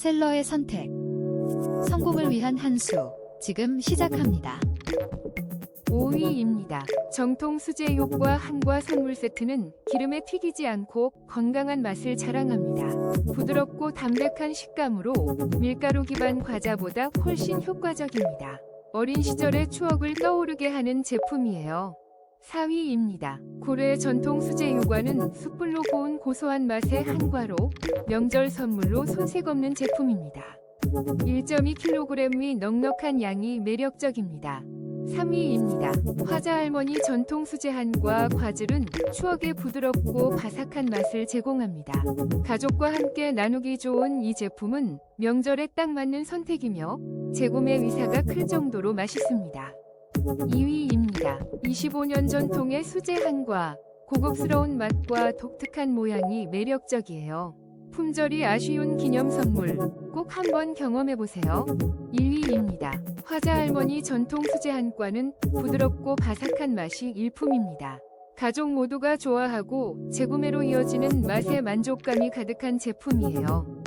셀러의 선택. 성공을 위한 한 수. 지금 시작합니다. 5위입니다. 정통 수제육과 한과 선물 세트는 기름에 튀기지 않고 건강한 맛을 자랑합니다. 부드럽고 담백한 식감으로 밀가루 기반 과자보다 훨씬 효과적입니다. 어린 시절의 추억을 떠오르게 하는 제품이에요. 4위입니다. 고래 전통 수제 요과는 숯불로 구운 고소한 맛의 한과로 명절 선물로 손색 없는 제품입니다. 1.2kg의 넉넉한 양이 매력적입니다. 3위입니다. 화자 할머니 전통 수제 한과 과즙은 추억의 부드럽고 바삭한 맛을 제공합니다. 가족과 함께 나누기 좋은 이 제품은 명절에 딱 맞는 선택이며 재구매 의사가 클 정도로 맛있습니다. 2위입니다. 25년 전통의 수제 한과 고급스러운 맛과 독특한 모양이 매력적이에요. 품절이 아쉬운 기념 선물 꼭 한번 경험해 보세요. 1위입니다. 화자 할머니 전통 수제 한과는 부드럽고 바삭한 맛이 일품입니다. 가족 모두가 좋아하고 재구매로 이어지는 맛의 만족감이 가득한 제품이에요.